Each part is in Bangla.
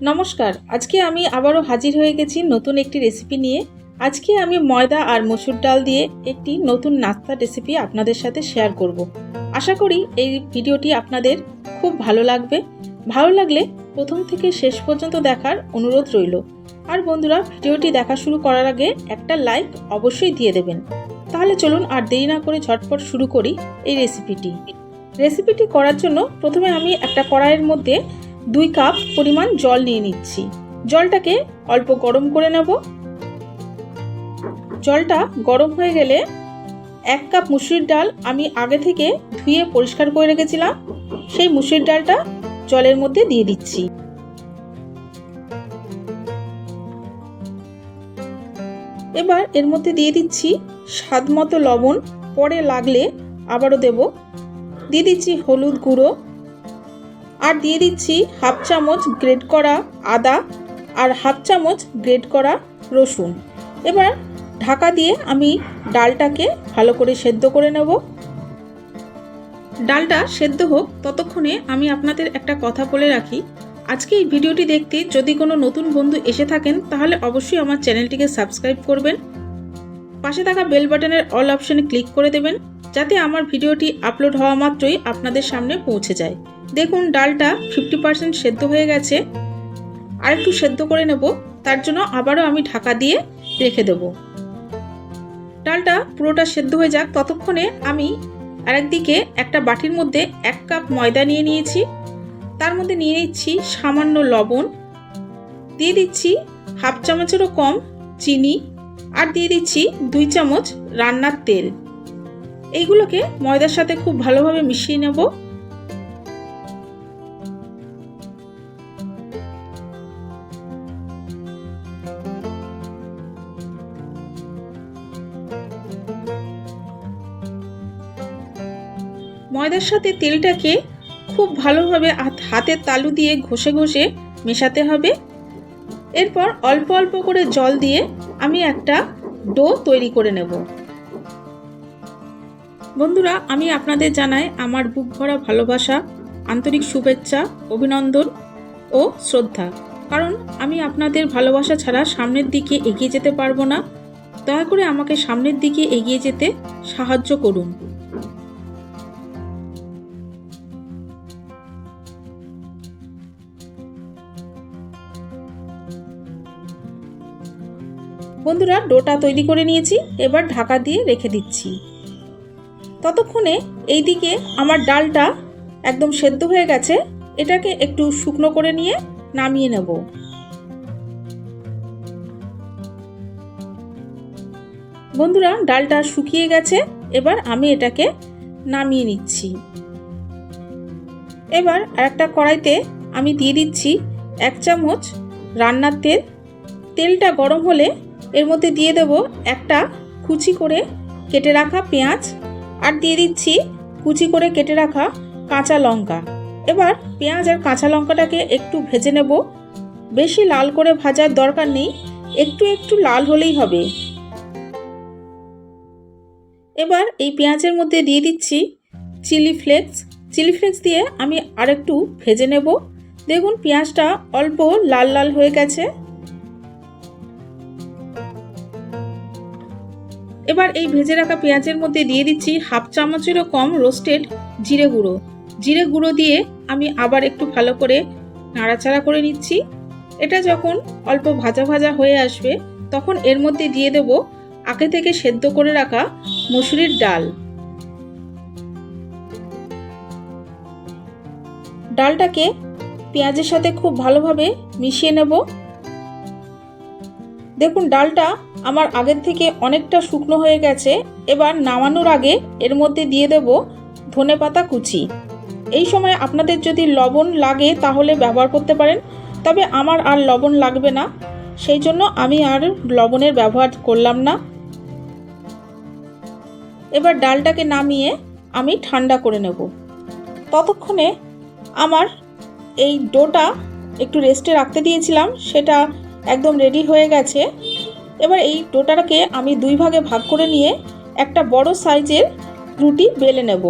নমস্কার, আজকে আমি আবারও হাজির হয়ে গেছি নতুন একটি রেসিপি নিয়ে। আজকে আমি ময়দা আর মসুর ডাল দিয়ে একটি নতুন নাস্তা রেসিপি আপনাদের সাথে শেয়ার করব। আশা করি এই ভিডিওটি আপনাদের খুব ভালো লাগবে। ভালো লাগলে প্রথম থেকে শেষ পর্যন্ত দেখার অনুরোধ রইল। আর বন্ধুরা, ভিডিওটি দেখা শুরু করার আগে একটা লাইক অবশ্যই দিয়ে দেবেন। তাহলে চলুন আর দেরি না করে ঝটপট শুরু করি এই রেসিপিটি রেসিপিটি করার জন্য প্রথমে আমি একটা কড়াইয়ের মধ্যে দুই কাপ পরিমাণ জল নিয়ে নিচ্ছি। জলটাকে অল্প গরম করে নেব। জলটা গরম হয়ে গেলে এক কাপ মুসুরির ডাল আমি আগে থেকে ধুয়ে পরিষ্কার করে রেখেছিলাম। সেই মুসুরির ডালটা জলের মধ্যে দিয়ে দিচ্ছি। এবার এর মধ্যে দিয়ে দিচ্ছি স্বাদ মতো লবণ। পরে লাগলে আবারও দেব। দিয়ে দিচ্ছি হলুদ গুঁড়ো। আর দিয়ে দিচ্ছি হাফ চামচ গ্রেট করা আদা আর হাফ চামচ গ্রেট করা রসুন। এবার ঢাকা দিয়ে আমি ডালটাকে ভালো করে সেদ্ধ করে নেব। ডালটা সেদ্ধ হোক, ততক্ষণে আমি আপনাদের একটা কথা বলে রাখি। আজকে এই ভিডিওটি দেখতে যদি কোনো নতুন বন্ধু এসে থাকেন, তাহলে অবশ্যই আমার চ্যানেলটিকে সাবস্ক্রাইব করবেন। পাশে থাকা বেল বাটনের অল অপশানে ক্লিক করে দেবেন। যাতে আমার ভিডিওটি আপলোড হওয়া মাত্রই আপনাদের সামনে পৌঁছে যায়। দেখুন, ডালটা ফিফটি পার্সেন্ট সেদ্ধ হয়ে গেছে। আর একটু সেদ্ধ করে নেব, তার জন্য আবারও আমি ঢাকা দিয়ে রেখে দেব। ডালটা পুরোটা সেদ্ধ হয়ে যাক। ততক্ষণে আমি আরেকদিকে একটা বাটির মধ্যে এক কাপ ময়দা নিয়ে নিয়েছি। তার মধ্যে নিয়ে নিচ্ছি সামান্য লবণ। দিয়ে দিচ্ছি হাফ চামচেরও কম চিনি। আর দিয়ে দিচ্ছি দুই চামচ রান্নার তেল। এইগুলোকে ময়দার সাথে খুব ভালোভাবে মিশিয়ে নেব। ময়দার সাথে তেলটাকে খুব ভালোভাবে হাতের তালু দিয়ে ঘষে ঘষে মেশাতে হবে। এরপর অল্প অল্প করে জল দিয়ে আমি একটা ডো তৈরি করে নেব। বন্ধুরা, আমি আপনাদের জানাই আমার বুক ভরা ভালোবাসা, আন্তরিক শুভেচ্ছা, অভিনন্দন ও শ্রদ্ধা। কারণ আমি আপনাদের ভালোবাসা ছাড়া সামনের দিকে এগিয়ে যেতে পারব না। দয়া করে আমাকে সামনের দিকে এগিয়ে যেতে সাহায্য করুন। বন্ধুরা, ডোটা তৈরি করে নিয়েছি, এবার ঢাকা দিয়ে রেখে দিচ্ছি। ততক্ষণে এই দিকে আমার ডালটা একদম সেদ্ধ হয়ে গেছে, এটাকে একটু শুকনো করে নিয়ে নামিয়ে নেব। বন্ধুরা, ডালটা শুকিয়ে গেছে, এবার আমি এটাকে নামিয়ে নিচ্ছি। এবার আর একটা কড়াইতে আমি দিয়ে দিচ্ছি এক চামচ রান্নার তেল। তেলটা গরম হলে এর মধ্যে দিয়ে দেব একটা কুচি করে কেটে রাখা পেঁয়াজ আর দিয়ে দিচ্ছি কুচি করে কেটে রাখা কাঁচা লঙ্কা। এবার পেঁয়াজ আর কাঁচা লঙ্কাটাকে একটু ভেজে নেব। বেশি লাল করে ভাজার দরকার নেই, একটু একটু লাল হলেই হবে। এবার এই পেঁয়াজের মধ্যে দিয়ে দিচ্ছি চিলি ফ্লেক্স। চিলি ফ্লেক্স দিয়ে আমি আরেকটু ভেজে নেব। দেখুন পেঁয়াজটা অল্প লাল লাল হয়ে গেছে। এবার এই ভেজে রাখা পেঁয়াজের মধ্যে দিয়ে দিচ্ছি হাফ চামচেরও কম রোস্টেড জিরে গুঁড়ো। জিরে গুঁড়ো দিয়ে আমি আবার একটু ভালো করে নাড়াচাড়া করে নিচ্ছি। এটা যখন অল্প ভাজা ভাজা হয়ে আসবে, তখন এর মধ্যে দিয়ে দেব আগে থেকে সেদ্ধ করে রাখা মুসুরির ডাল। ডালটাকে পেঁয়াজের সাথে খুব ভালোভাবে মিশিয়ে নেব। দেখুন, ডালটা আমার আগের থেকে অনেকটা শুকনো হয়ে গেছে। এবার নামানোর আগে এর মধ্যে দিয়ে দেব ধনে পাতা কুচি। এই সময় আপনাদের যদি লবণ লাগে তাহলে ব্যবহার করতে পারেন, তবে আমার আর লবণ লাগবে না। সেই জন্য আমি আর লবণের ব্যবহার করলাম না। এবার ডালটাকে নামিয়ে আমি ঠান্ডা করে নেব। ততক্ষণে আমার এই ডোটা একটু রেস্টে রাখতে দিয়েছিলাম, সেটা একদম রেডি হয়ে গেছে। এবার এই ডোটাটাকে আমি দুই ভাগে ভাগ করে নিয়ে একটা বড় সাইজের রুটি বেলে নেব।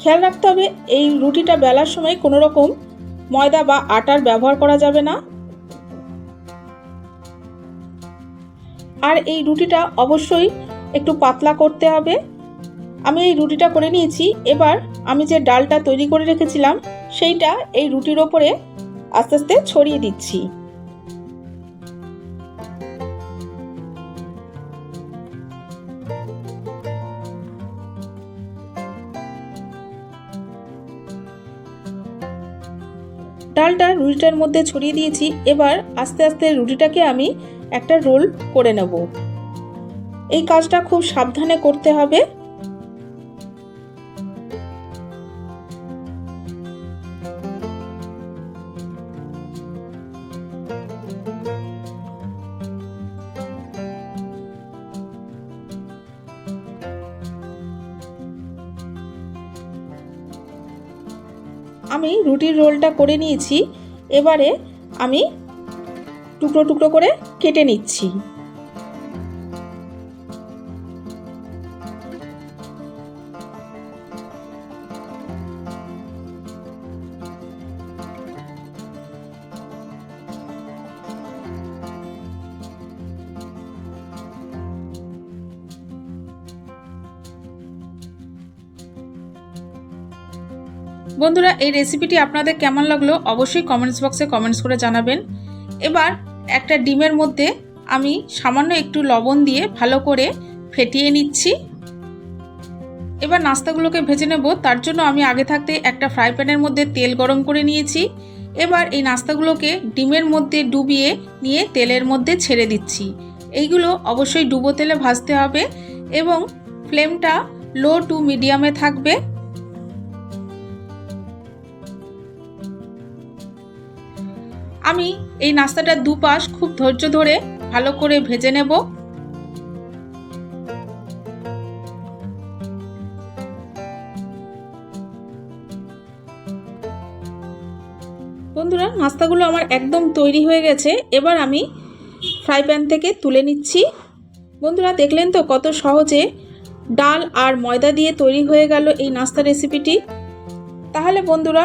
খেয়াল রাখতে হবে, এই রুটিটা বেলার সময় কোনো রকম ময়দা বা আটার ব্যবহার করা যাবে না। আর এই রুটিটা অবশ্যই একটু পাতলা করতে হবে। আমি এই রুটিটা করে নিয়েছি, এবার আমি যে ডালটা তৈরি করে রেখেছিলাম, সেইটা এই রুটির ওপরে আস্তে আস্তে ছড়িয়ে দিচ্ছি। ডালটা রুটিটার মধ্যে ছড়িয়ে দিয়েছি, এবার আস্তে আস্তে রুটিটাকে আমি একটা রোল করে নেব। এই কাজটা খুব সাবধানে করতে হবে। আমি রুটির রোলটা করে নিয়েছি। এবারে আমি টুকরো টুকরো করে কেটে নিচ্ছি। বন্ধুরা, এই রেসিপিটি আপনাদের কেমন লাগল অবশ্যই কমেন্টস বক্সে কমেন্টস করে জানাবেন। এবার একটা ডিমের মধ্যে আমি সামান্য একটু লবণ দিয়ে ভালো করে ফেটিয়ে নিচ্ছি। এবার নাস্তাগুলোকে ভেজে নেব। তার জন্য আমি আগে থাকতে একটা ফ্রাই প্যানের মধ্যে তেল গরম করে নিয়েছি। এবার এই নাস্তাগুলোকে ডিমের মধ্যে ডুবিয়ে নিয়ে তেলের মধ্যে ছেড়ে দিচ্ছি। এইগুলো অবশ্যই ডুবো তেলে ভাজতে হবে এবং ফ্লেমটা লো টু মিডিয়ামে থাকবে। আমি এই নাস্তাটার দুপাশ খুব ধৈর্য ধরে ভালো করে ভেজে নেব। বন্ধুরা, নাস্তাগুলো আমার একদম তৈরি হয়ে গেছে। এবার আমি ফ্রাই প্যান থেকে তুলে নিচ্ছি। বন্ধুরা, দেখলেন তো কত সহজে ডাল আর ময়দা দিয়ে তৈরি হয়ে গেল এই নাস্তা রেসিপিটি। তাহলে বন্ধুরা